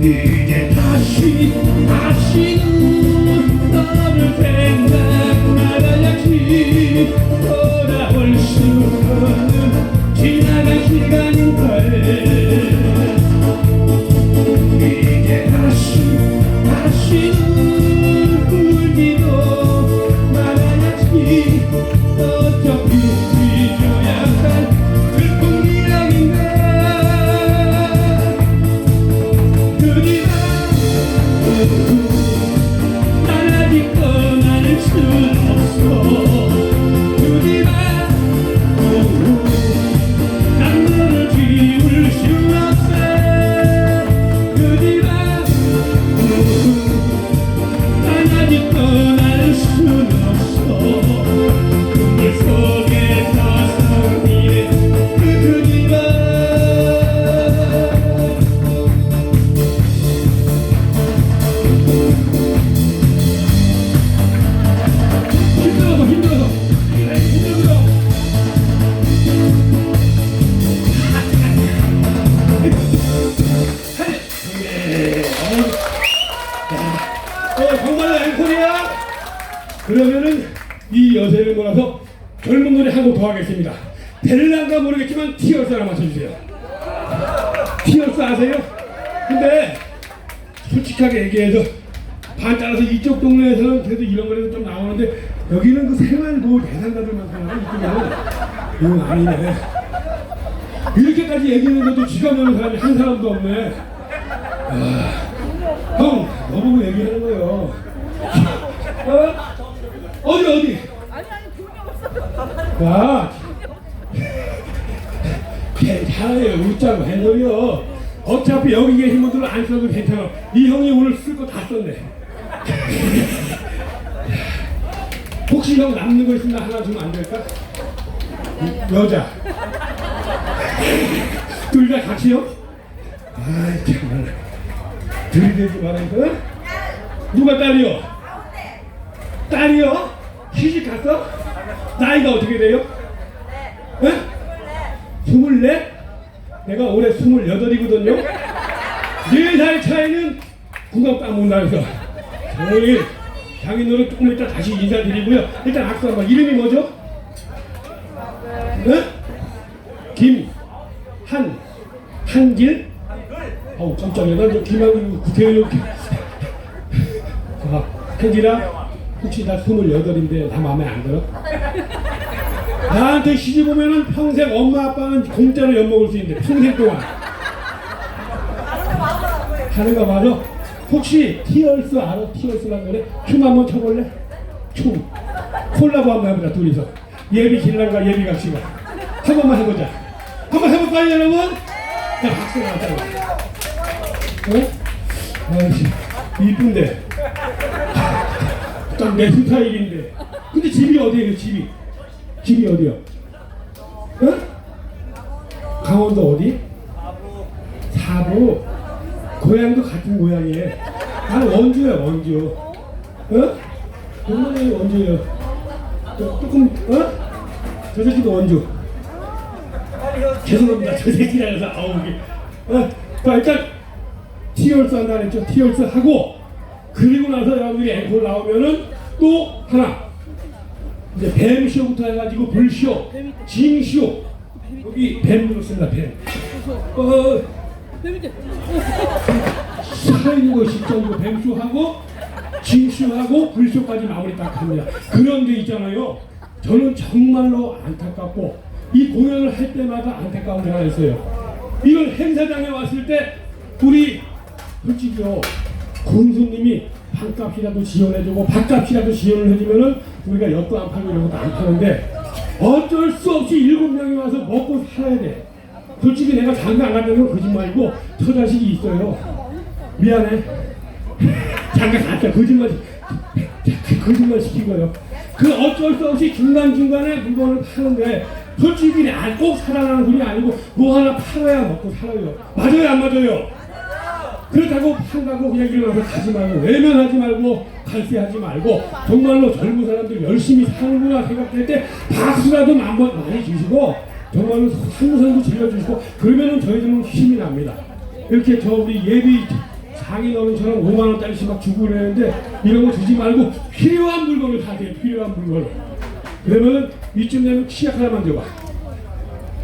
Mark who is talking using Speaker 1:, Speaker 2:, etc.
Speaker 1: 이제 다시 다시는 너를 생각 말아야지. 돌아올 수 없는 지나간 시간인가 그러면은 이 여세를 몰아서 젊은 노래 한 곡 더 하겠습니다. 벨랑가 모르겠지만 티어스 하나 맞춰주세요. 티어스 아세요? 근데 솔직하게 얘기해서 반 따라서 이쪽 동네에서는 그래도 이런 거라도 좀 나오는데 여기는 그 생활보호 대상자들만 사는 이쪽에는 이건 아니네. 이렇게까지 얘기했는데도 지가 내는 사람이 한 사람도 없네. 아, 형, 너보고 얘기하는 거요. 어? 어디 어디?
Speaker 2: 아니 아니 돈이 없어.
Speaker 1: 야, 괜찮아요. 웃자고 해놓요. 어차피 여기 계신 분들은 안 써도 괜찮아. 이 형이 오늘 쓸 거 다 썼네. 혹시 형 남는 거 있으면 하나 주면 안 될까? 여자. 둘 다 같이요? 아이 정말 들이대지 말아요. 누가 딸이요? 딸이요? 시집 갔어? 나이가 어떻게 돼요? 네. 스물넷? 내가 올해 스물여덟이거든요. 네 살 차이는 구강 딱 못나서 장모님 장인어른 조금 이따 다시 인사드리고요. 일단 악수 한번 이름이 뭐죠? 네? 김, 한, 한길? 어우 깜짝이야. 나저 김한길 구태여 자, 한길아 혹시 나 스물여덟인데 나 마음에 안 들어? 나한테 시집 오면은 평생 엄마 아빠는 공짜로 엿 먹을 수 있는데 평생 동안 하는 거 맞아? 혹시 티얼스 알아? 티얼스라는 노래? 춤 한번 춰볼래? 춤 콜라보 한번 해보자 둘이서 예비 신랑과 예비 각시가 한 번만 해보자 한번 해볼까요 여러분? 자 박수 나왔다 어? 아이씨 이쁜데 딱 내 스타일인데 근데 집이 어디에요 집이 집이 어디요? 어? 강원도 어디? 사부. 고향도 같은 고향이에요. 나는 원주야 원주. 어? 동문이 원주예요. 저, 조금 어? 저 새끼도 원주. 죄송합니다. 저 새끼라서 아우 이게. 어? 자 일단 티얼스 한다 그랬죠. 티얼스 하고 그리고 나서 여러분들이 앵콜 나오면은 또 하나 이제 뱀쇼부터 해가지고 불쇼, 징쇼 여기 뱀으로 씁니다 뱀. 어거 시점으로 뱀쇼하고 징쇼하고 불쇼까지 마무리 딱 합니다. 그런데 있잖아요. 저는 정말로 안타깝고 이 공연을 할 때마다 안타까운 게 하나 있어요. 이걸 행사장에 왔을 때 우리 솔직히요 군수님이 방값이라도 지원해주고 밥값이라도 지원을 해주면은 우리가 엿도 안 팔고 이런 것도 안 파는데 어쩔 수 없이 일곱 명이 와서 먹고 살아야 돼. 솔직히 내가 장가 안 간다는 건 거짓말이고 저 자식이 있어요. 미안해. 장가 갔다 거짓말 거짓말 시킨 거예요. 그 어쩔 수 없이 중간 중간에 물건을 파는데 솔직히 아, 꼭 살아나는 소리 아니고 뭐 하나 팔아야 먹고 살아요. 맞아요 안 맞아요? 그렇다고 판다고 그냥 일어나서 가지 말고 외면하지 말고 갈세하지 말고 정말로 젊은 사람들 열심히 사는구나 생각될 때 박수라도 한번 많이 주시고 정말로 상상도 질러주시고 그러면은 저희들은 힘이 납니다. 이렇게 저 우리 예비 장인 어른처럼 5만 원짜리씩 막 주고 그러는데 이런 거 주지 말고 필요한 물건을 사세요. 필요한 물건을. 그러면 이쯤 되면 키 하나만 줘봐.